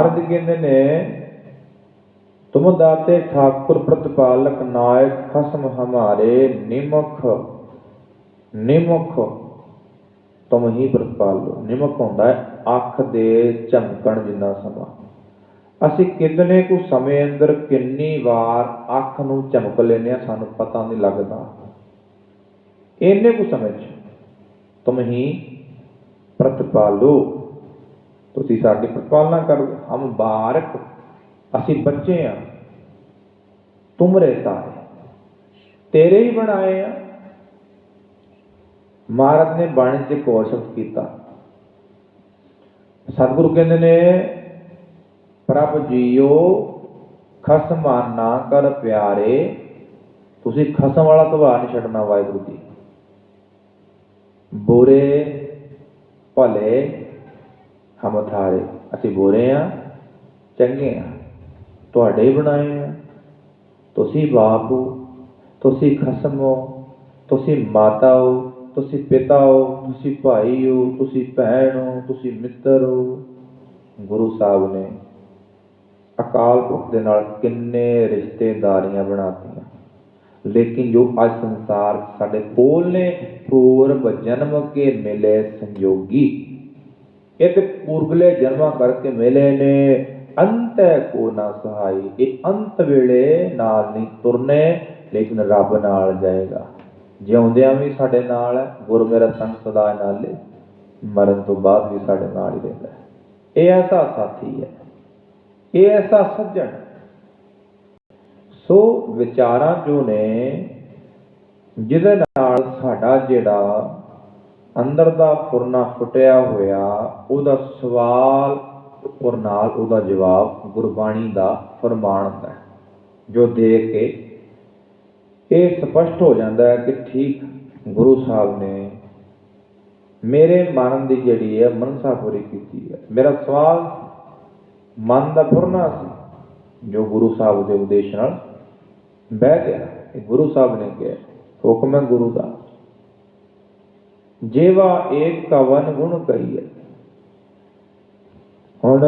ਮਹਾਰਾਜ ਕਹਿੰਦੇ ਨੇ ਤੁਮ ਦਾਤੇ ਠਾਕੁਰ ਪ੍ਰਤਪਾਲਕ ਨਾਇਕ ਖਸਮ ਹਮਾਰੇ ਨਿਮਖ ਨਿਮਖ ਤੁਮ ਹੀ ਪ੍ਰਤਪਾਲੋ। ਨਿਮਖ ਹੁੰਦਾ ਹੈ, ਅੱਖ ਦੇ ਝਮਕਣ ਜਿੰਨਾ ਸਮਾਂ। ਅਸੀਂ ਕਿੰਨੇ ਕੁ ਸਮੇਂ ਅੰਦਰ ਕਿੰਨੀ ਵਾਰ ਅੱਖ ਨੂੰ ਝਮਕ ਲੈਂਦੇ ਆ ਸਾਨੂੰ ਪਤਾ ਨਹੀਂ ਲੱਗਦਾ। ਇੰਨੇ ਕੁ ਸਮੇਂ 'ਚ ਤੁਮ ਹੀ ਪ੍ਰਤਪਾਲੋ। ਤੁਸੀਂ ਸਾਡੀ ਪ੍ਰਤਪਾਲਨਾ ਕਰੋ ਹਮ ਬਾਰਕ, ਅਸੀਂ ਬੱਚੇ ਆ। ਤੁਮਰੇ ਤਾਰੇ ਤੇਰੇ ਹੀ ਬਣਾਏ ਆ। ਮਹਾਰਾਜ ਨੇ ਬਾਣੀ 'ਚ ਕੋਸ਼ਿਸ਼ ਕੀਤਾ। ਸਤਿਗੁਰੂ ਕਹਿੰਦੇ ਨੇ, ਪ੍ਰਭ ਜੀਓ, ਖਸਮਾਂ ਨਾ ਕਰ ਪਿਆਰੇ। ਤੁਸੀਂ ਖਸਮ ਵਾਲਾ ਸੁਭਾਅ ਨਹੀਂ ਛੱਡਣਾ ਵਾਹਿਗੁਰੂ ਜੀ। ਬੁਰੇ, ਭਲੇ ਹਮ ਥਾਰੇ ਅਸੀਂ ਬੁਰੇ ਆ, ਚੰਗੇ ਆ। ਤੁਹਾਡੇ ਬਣਾਏ ਆ। ਤੁਸੀਂ ਬਾਪ ਹੋ, ਤੁਸੀਂ ਖਸਮ ਹੋ, ਤੁਸੀਂ ਮਾਤਾ ਹੋ, ਤੁਸੀਂ ਪਿਤਾ ਹੋ, ਤੁਸੀਂ ਭਾਈ ਹੋ, ਤੁਸੀਂ ਭੈਣ ਹੋ, ਤੁਸੀਂ ਮਿੱਤਰ ਹੋ। ਗੁਰੂ ਸਾਹਿਬ ਨੇ ਅਕਾਲ ਪੁਰਖ ਦੇ ਨਾਲ ਕਿੰਨੇ ਰਿਸ਼ਤੇਦਾਰੀਆਂ ਬਣਾਤੀਆਂ। ਲੇਕਿਨ ਜੋ ਅੱਜ ਸੰਸਾਰ ਸਾਡੇ ਕੋਲ ਨੇ ਪੂਰਬ ਜਨਮ ਕੇ ਮਿਲੇ ਸੰਯੋਗੀ ਇਹ ਤੇ ਪੂਰਬਲੇ ਜਨਮਾਂ ਕਰਕੇ ਮਿਲੇ ਨੇ, ਅੰਤ ਕੋ ਨਾ ਸਹਾਈ, ਇਹ ਅੰਤ ਵੇਲੇ ਨਾਲ ਨਹੀਂ ਤੁਰਨੇ, ਲੇਕਿਨ ਰੱਬ ਨਾਲ ਜਾਏਗਾ। ਜਿਉਂਦਿਆਂ ਵੀ ਸਾਡੇ ਨਾਲ ਹੈ ਗੁਰ ਮੇਰਾ ਸੰਗ ਸਦਾ ਨਾਲੇ, ਮਰਨ ਤੋਂ ਬਾਅਦ ਵੀ ਸਾਡੇ ਨਾਲ ਹੀ ਰਹਿੰਦਾ ਇਹ ਐਸਾ ਸਾਥੀ ਹੈ, ਇਹ ਐਸਾ ਸੱਜਣ ਸੋ ਵਿਚਾਰਾਂ ਜੋ ਨੇ, ਜਿਹਦੇ ਨਾਲ ਸਾਡਾ ਜਿਹੜਾ ਅੰਦਰ ਦਾ ਫੁਰਨਾ ਫੁੱਟਿਆ ਹੋਇਆ, ਉਹਦਾ ਸਵਾਲ ਔਰ ਨਾਲ ਉਹਦਾ ਜਵਾਬ ਗੁਰਬਾਣੀ ਦਾ ਫਰਮਾਨ ਹੈ, ਜੋ ਦੇਖ ਕੇ ਇਹ ਸਪਸ਼ਟ ਹੋ ਜਾਂਦਾ ਹੈ ਕਿ ਠੀਕ ਗੁਰੂ ਸਾਹਿਬ ਨੇ ਮੇਰੇ ਮਨ ਦੀ ਜਿਹੜੀ ਹੈ ਮਨਸਾ ਪੂਰੀ ਕੀਤੀ ਹੈ। ਮੇਰਾ ਸਵਾਲ ਮਨ ਦਾ ਪੁਰਨਾ ਸੀ, ਜੋ ਗੁਰੂ ਸਾਹਿਬ ਦੇ ਉਪਦੇਸ਼ ਨਾਲ ਬਹਿ ਗਿਆ। ਗੁਰੂ ਸਾਹਿਬ ਨੇ ਕਿਹਾ, ਹੁਕਮ ਹੈ ਗੁਰੂ ਦਾ ਜੇਵਾ ਏਕ ਕਵਨ ਗੁਣ ਕਹੀਏ ਹੁਣ